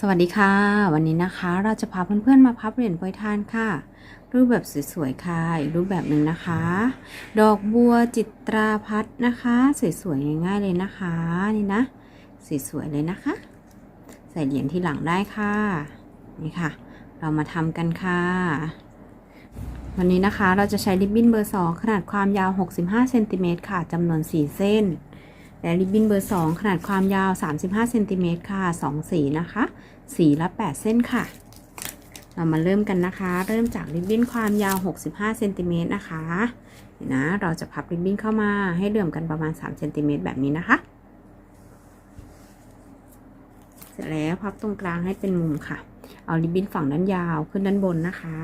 สวัสดีค่ะ วันนี้นะคะเราจะพาเพื่อนๆมาพับเหรียญโปรยทานค่ะ รูปแบบสวยๆค่ะอีกรูปแบบหนึ่งนะคะ ดอกบัวจิตราพัดนะคะ สวยๆง่ายๆเลยนะคะนี่นะสวยๆเลยนะคะ ใส่เหรียญที่หลังได้ค่ะนี่ค่ะ เรามาทำกันค่ะ วันนี้นะคะเราจะใช้ริบบิ้นเบอร์2ขนาดความยาว 65เซนติเมตรค่ะจำนวน 4 เส้น และริบบิ้นเบอร์ 2 ขนาดความยาว 35เซนติเมตรค่ะ 2 สีนะคะ สีละ 8 เส้นค่ะ เรามาเริ่มกันนะคะ เริ่มจากริบบิ้นความยาว 65เซนติเมตรนะคะเดี๋ยวนะ เราจะพับริบบิ้นเข้ามาให้เหลื่อมกันประมาณ3เซนติเมตรแบบนี้นะคะ เสร็จแล้วพับตรงกลางให้เป็นมุมค่ะ เอาริบบิ้นฝั่งด้านยาวขึ้นด้านบนนะคะ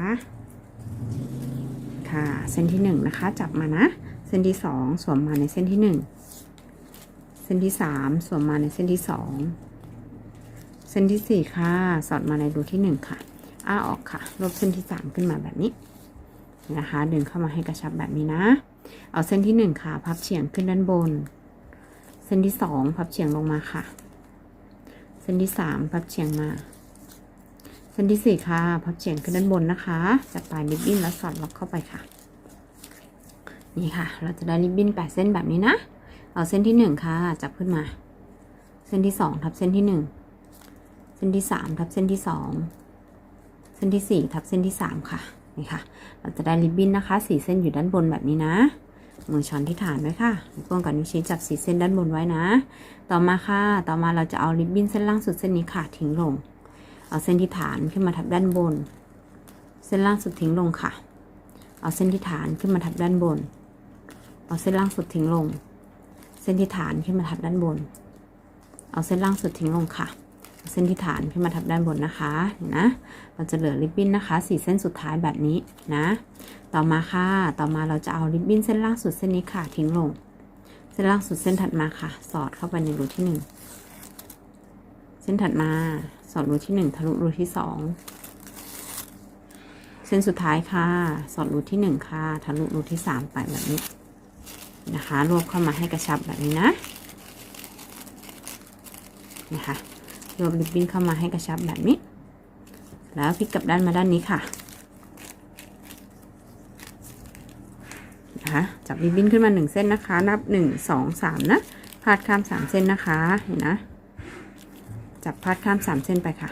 ค่ะ เส้นที่1นะคะ จับมานะ เส้นที่ 2 สวมมาในเส้นที่ 1 ส้นที่3สวมมาในเส้นที่2เส้นที่4ค่ะ สอดมาในรูที่1ค่ะ อ้าออกค่ะลบเส้นที่3ขึ้นมาแบบนี้นะคะ ดึงเข้ามาให้กระชับแบบนี้นะ เอาเส้นที่1ค่ะ พับเฉียงขึ้นด้านบน เส้นที่2พับเฉียงลงมาค่ะ เส้นที่3พับเฉียงมา เส้นที่4ค่ะ พับเฉียงขึ้นด้านบนนะคะ จับปลายริบบิ้นแล้วสอดล็อกเข้าไปค่ะ นี่ค่ะ เราจะได้ริบบิ้น8เส้นแบบนี้นะ เอาเส้นที่1ค่ะ จับขึ้นมา เส้นที่2ทับเส้นที่1เส้นที่3ทับเส้นที่2เส้นที่4ทับเส้นที่3ค่ะนี่ค่ะ เราจะได้ริบบิ้นนะคะสีเส้นอยู่ด้านบนแบบนี้นะมือช้อนที่ฐานไว้ค่ะนิ้วโป้งกับนิ้วชี้จับสีเส้นด้านบนไว้นะ ต่อมาค่ะ ต่อมาเราจะเอาริบบิ้นเส้นล่างสุดเส้นนี้ค่ะทิ้งลง เอาเส้นที่ฐานขึ้นมาทับด้านบน เส้นล่างสุดทิ้งลงค่ะ เอาเส้นที่ฐานขึ้นมาทับด้านบน เอาเส้นล่างสุดทิ้งลง ส้นที่ฐานขึ้นมาทับด้านบน เอาเส้นล่างสุดทิ้งลงค่ะเเส้นที่ฐานขึ้นมาทับด้านบนนะคะเห็นนะเราจะเหลือริบบิ้นนะคะสี่เส้นสุดท้ายแบบนี้นะ ต่อมาค่ะ ต่อมาเราจะเอาริบบิ้นเส้นล่างสุดเส้นนี้ค่ะทิ้งลง เส้นล่างสุดเส้นถัดมาค่ะ สอดเข้าไปในรูที่หนึ่งเส้นถัดมาสอดรูที่หนึ่งทะลุรูที่สองเส้นสุดท้ายค่ะ สอดรูที่หนึ่งค่ะ ทะลุรูที่สามไปแบบนี้ นะคะ รวบเข้ามาให้กระชับแบบนี้นะนะคะรวบริบบิ้นเข้ามาให้กระชับแบบนี้ แล้วพลิกกลับด้านมาด้านนี้ค่ะนะคะจับริบบิ้นขึ้นมาหนึ่งเส้นนะคะ นับหนึ่งสองสามนะพาดข้ามสามเส้นนะคะเห็นนะจับพาดข้ามสามเส้นไปค่ะ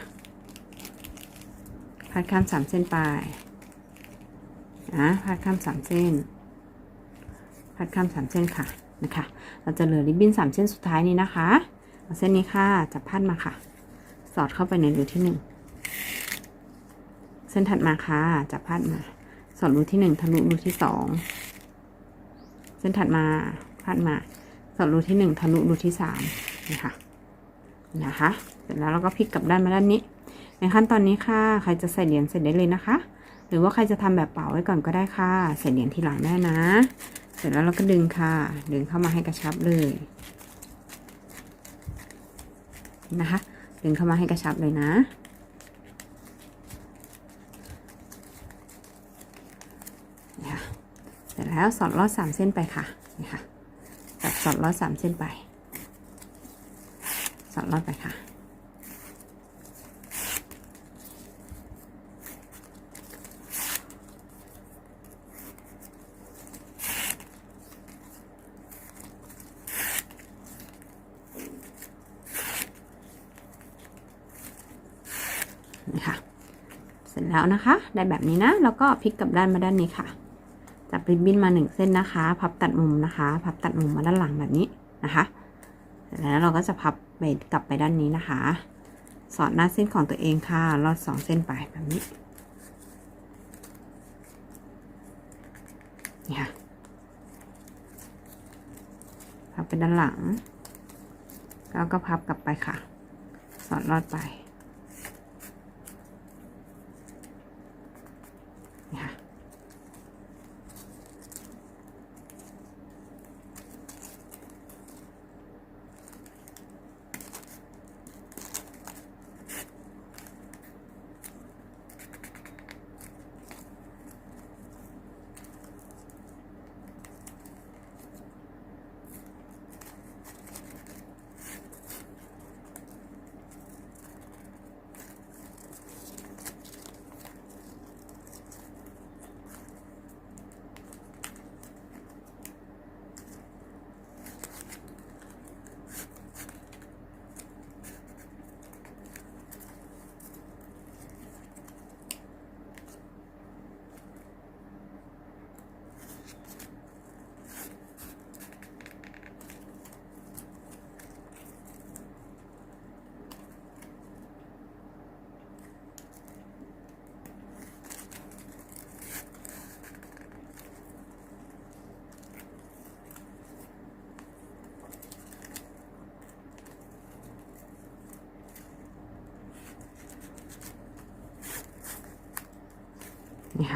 พาดข้ามสามเส้นไปนะพาดข้ามสามเส้น พาดข้ามสามเส้นค่ะนะคะ เราจะเหลือริบบิ้นสามเส้นสุดท้ายนี้นะคะเอาเส้นนี้ค่ะจับพาดมาค่ะ สอดเข้าไปในรูที่หนึ่งเส้นถัดมาค่ะจับพาดมา สอดรูที่หนึ่งทะลุรูที่สองเส้นถัดมาพาดมา สอดรูที่หนึ่งทะลุรูที่สามนะคะนะคะเสร็จแล้วเราก็พลิกกลับด้านมาด้านนี้ ในขั้นตอนนี้ค่ะ ใครจะใส่เหรียญเสร็จได้เลยนะคะ หรือว่าใครจะทำแบบเป่าไว้ก่อนก็ได้ค่ะ ใส่เหรียญทีหลังได้นะ เสร็จแล้วเราก็ดึงค่ะ ดึงเข้ามาให้กระชับเลยนะคะ ดึงเข้ามาให้กระชับเลยนะนะคะเสร็จแล้วสอดลอดสามเส้นไปค่ะ นี่ค่ะจับสอดลอดสามเส้นไป สอดลอดไปค่ะ นี่ค่ะ เสร็จแล้วนะคะ ได้แบบนี้นะ แล้วก็พลิกกลับด้านมาด้านนี้ค่ะ จับริบบิ้นมาหนึ่งเส้นนะคะ พับตัดมุมนะคะ พับตัดมุมมาด้านหลังแบบนี้นะคะเสร็จแล้วเราก็จะพับไปกลับไปด้านนี้นะคะ สอดหน้าเส้นของตัวเองค่ะ ลอดสองเส้นไปแบบนี้นี่ค่ะพับไปด้านหลัง แล้วก็พับกลับไปค่ะ สอดลอดไป นี่ค่ะ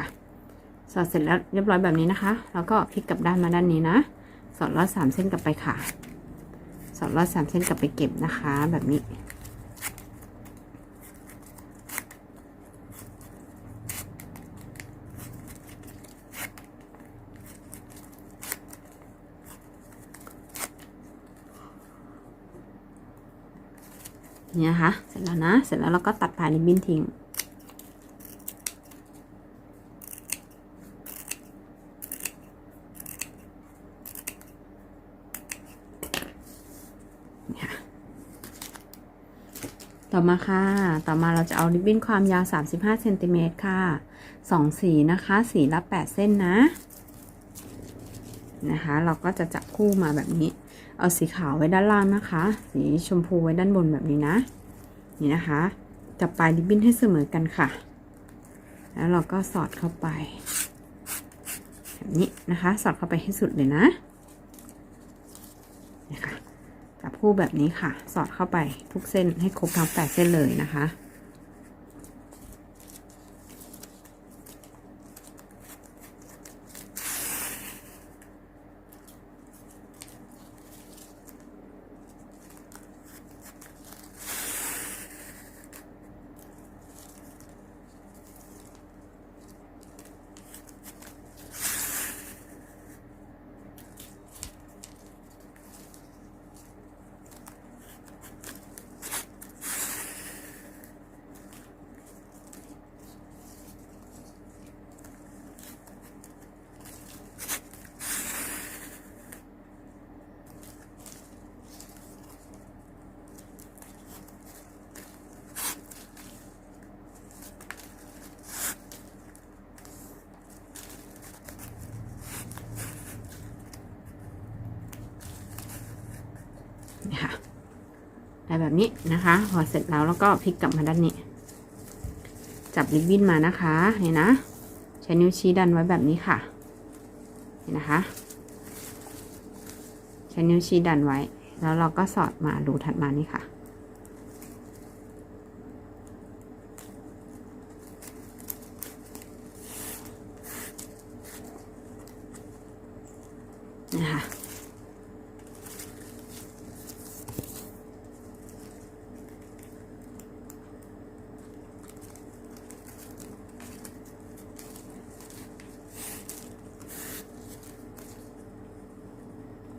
น สอดเสร็จแล้วเรียบร้อยแบบนี้นะคะ แล้วก็พลิกกลับด้านมาด้านนี้นะ สอดลอดสามเส้นกลับไปค่ะ สอดลอดสามเส้นกลับไปเก็บนะคะ แบบนี้ นี่นะคะ เสร็จแล้วนะ เสร็จแล้วเราก็ตัดปลายริบบิ้นทิ้ง ต่อมาค่ะ ต่อมาเราจะเอาริบบิ้นความยาว 35เซนติเมตรค่ะสองสีนะคะ สีละ 8 เส้นนะ นะคะ เราก็จะจับคู่มาแบบนี้ เอาสีขาวไว้ด้านล่างนะคะ สีชมพูไว้ด้านบนแบบนี้นะ นี่นะคะ จับปลายริบบิ้นให้เสมอกันค่ะ แล้วเราก็สอดเข้าไป แบบนี้นะคะ สอดเข้าไปให้สุดเลยนะนี่ค่ะ จับ คู่แบบนี้ค่ะ สอดเข้าไปทุกเส้นให้ครบทั้งแปดเส้นเลยนะคะ แบบนี้นะคะพอเสร็จแล้วแล้วก็พลิกกลับมาด้านนี้ จับริบบิ้นมานะคะนี่นะ ใช้นิ้วชี้ดันไว้แบบนี้ค่ะนี่นะคะ ใช้นิ้วชี้ดันไว้ แล้วเราก็สอดมารูถัดมานี่ค่ะนะคะ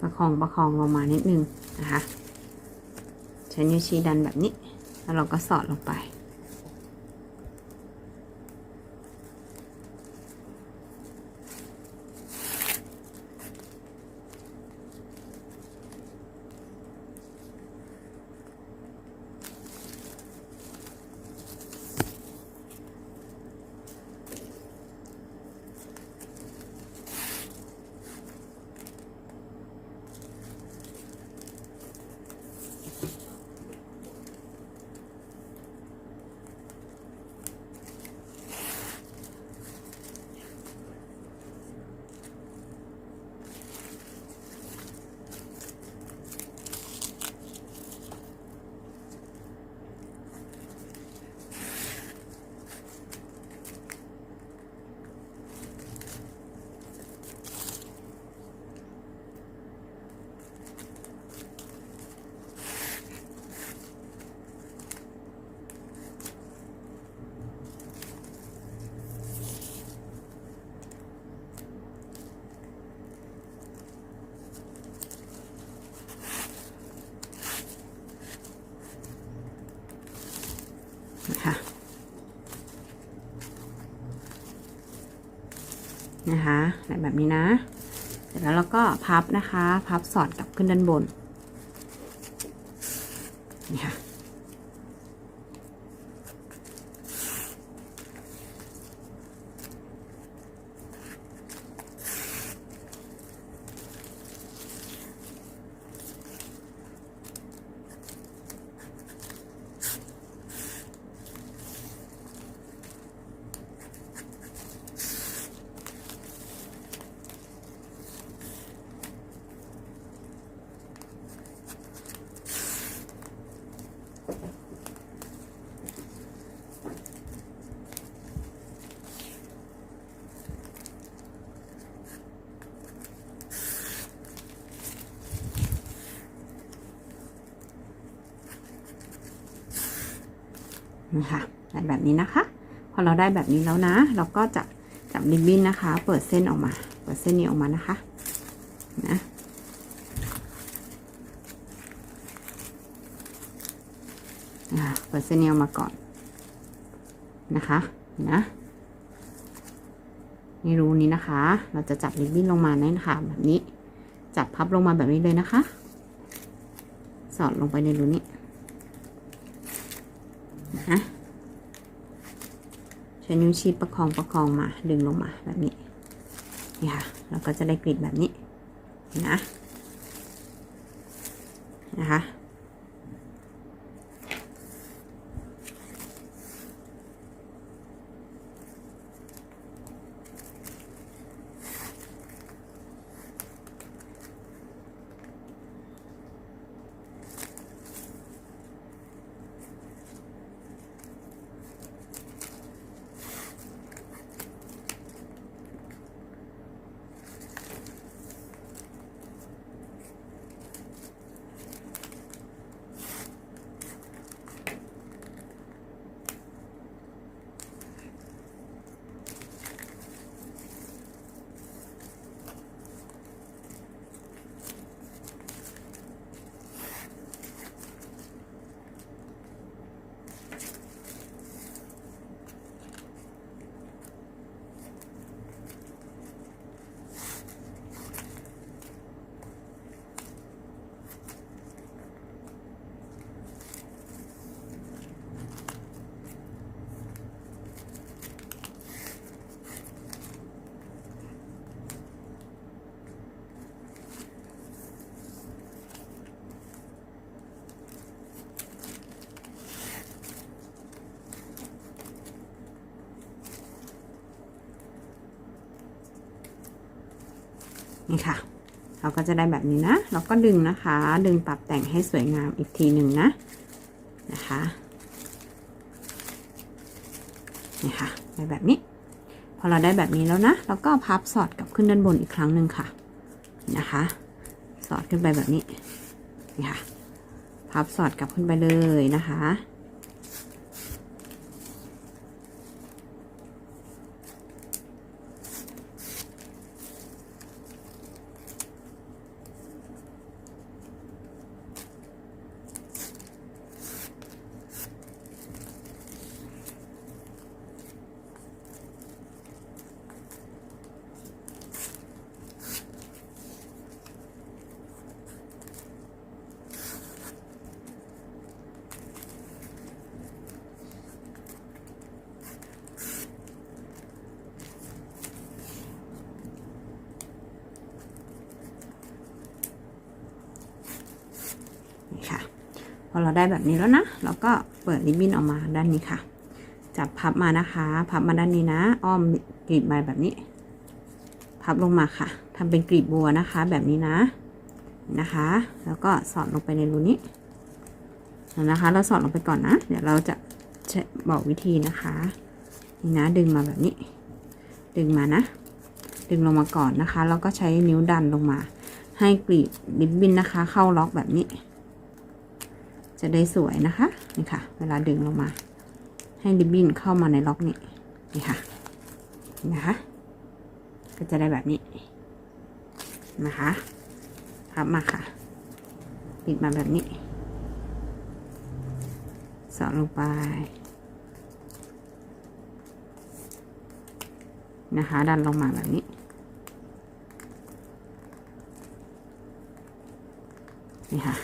ประคองประคองลงมานิดนึงนะคะ ใช้นิ้วชี้ดันแบบนี้ แล้วเราก็สอดลงไป นะคะ นะคะแบบนี้นะ เสร็จแล้วเราก็พับนะคะ พับสอดกลับขึ้นด้านบน นะคะได้แบบนี้นะคะ พอเราได้แบบนี้แล้วนะ เราก็จะจับริบบิ้นนะคะ เปิดเส้นออกมา เปิดเส้นนี้ออกมานะคะนะเปิดเส้นนี้ออกมาก่อนนะคะนะในรูนี้นะคะ เราจะจับริบบิ้นลงมาเนี่ยนะคะแบบนี้ จับพับลงมาแบบนี้เลยนะคะ สอดลงไปในรูนี้นะ ใช้นิ้วชี้ประคองประคองมา ดึงลงมาแบบนี้ นี่ค่ะ เราก็จะได้กริดแบบนี้นะนะคะ นี่ค่ะ เราก็จะได้แบบนี้นะ เราก็ดึงนะคะ ดึงปรับแต่งให้สวยงามอีกทีหนึ่งนะ นะคะ นี่ค่ะได้แบบนี้ พอเราได้แบบนี้แล้วนะ เราก็พับสอดกลับขึ้นด้านบนอีกครั้งหนึ่งค่ะ นะคะ สอดขึ้นไปแบบนี้ นี่ค่ะ พับสอดกลับขึ้นไปเลยนะคะ นี่ค่ะ พอเราได้แบบนี้แล้วนะเราก็เปิดริบบิ้นออกมาด้านนี้ค่ะ จับพับมานะคะ พับมาด้านนี้นะ อ้อมกรีบใบแบบนี้ พับลงมาค่ะทำเป็นกรีบบัวนะคะ แบบนี้นะนะคะ แล้วก็สอดลงไปในรูนี้นะคะ เราสอดลงไปก่อนนะ เดี๋ยวเราจะบอกวิธีนะคะนี่นะดึงมาแบบนี้ ดึงมานะ ดึงลงมาก่อนนะคะ แล้วก็ใช้นิ้วดันลงมา ให้กรีบริบบิ้นนะคะ เข้าล็อกแบบนี้ จะได้สวยนะคะนี่ค่ะ เวลาดึงลงมา ให้ริบบิ้นเข้ามาในล็อกนี้นี่ค่ะนะคะ ก็จะได้แบบนี้นะคะพับมาค่ะ ปิดมาแบบนี้สอดลงไปนะคะดันลงมาแบบนี้นี่ค่ะ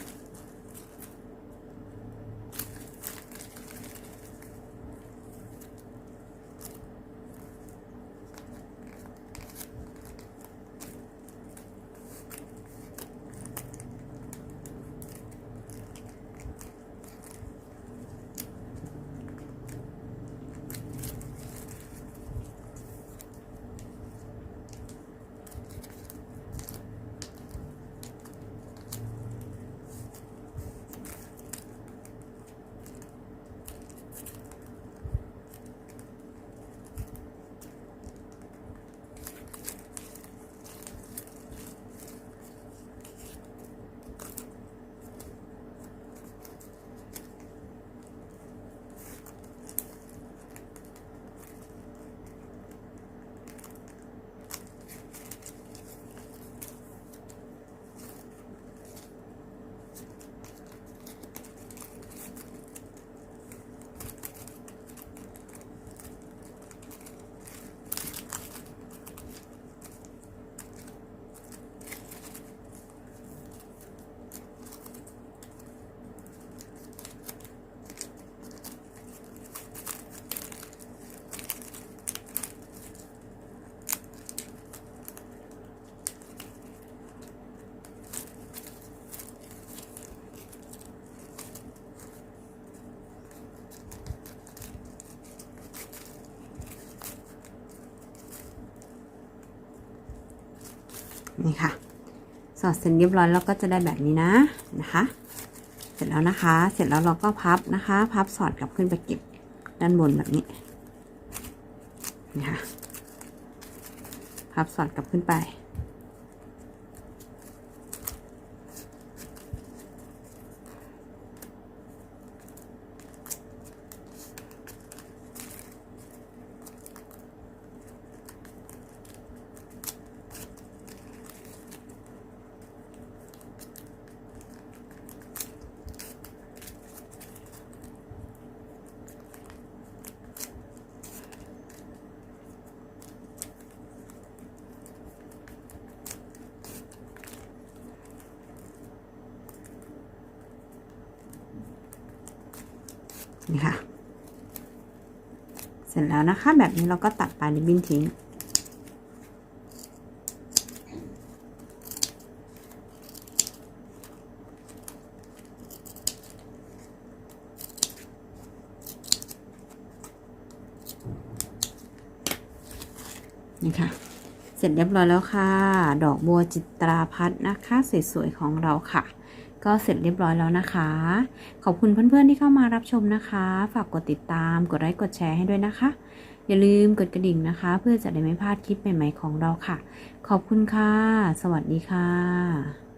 นี่ค่ะ สอดเสร็จเรียบร้อยแล้วก็จะได้แบบนี้นะนะคะ เสร็จแล้วนะคะ เสร็จแล้วเราก็พับนะคะ พับสอดกลับขึ้นไปเก็บด้านบนแบบนี้นี่ค่ะ พับสอดกลับขึ้นไป นี่ค่ะ เสร็จแล้วนะคะ แบบนี้เราก็ตัดปลายริบบิ้นทิ้ง นี่ค่ะ เสร็จเรียบร้อยแล้วค่ะ ดอกบัวจิตราพัฒน์นะคะ สวยๆ ของเราค่ะ ก็เสร็จเรียบร้อยแล้วนะคะ ขอบคุณเพื่อนๆที่เข้ามารับชมนะคะ ฝากกดติดตาม กดไลค์ กดแชร์ให้ด้วยนะคะ อย่าลืมกดกระดิ่งนะคะ เพื่อจะได้ไม่พลาดคลิปใหม่ๆของเราค่ะ ขอบคุณค่ะ สวัสดีค่ะ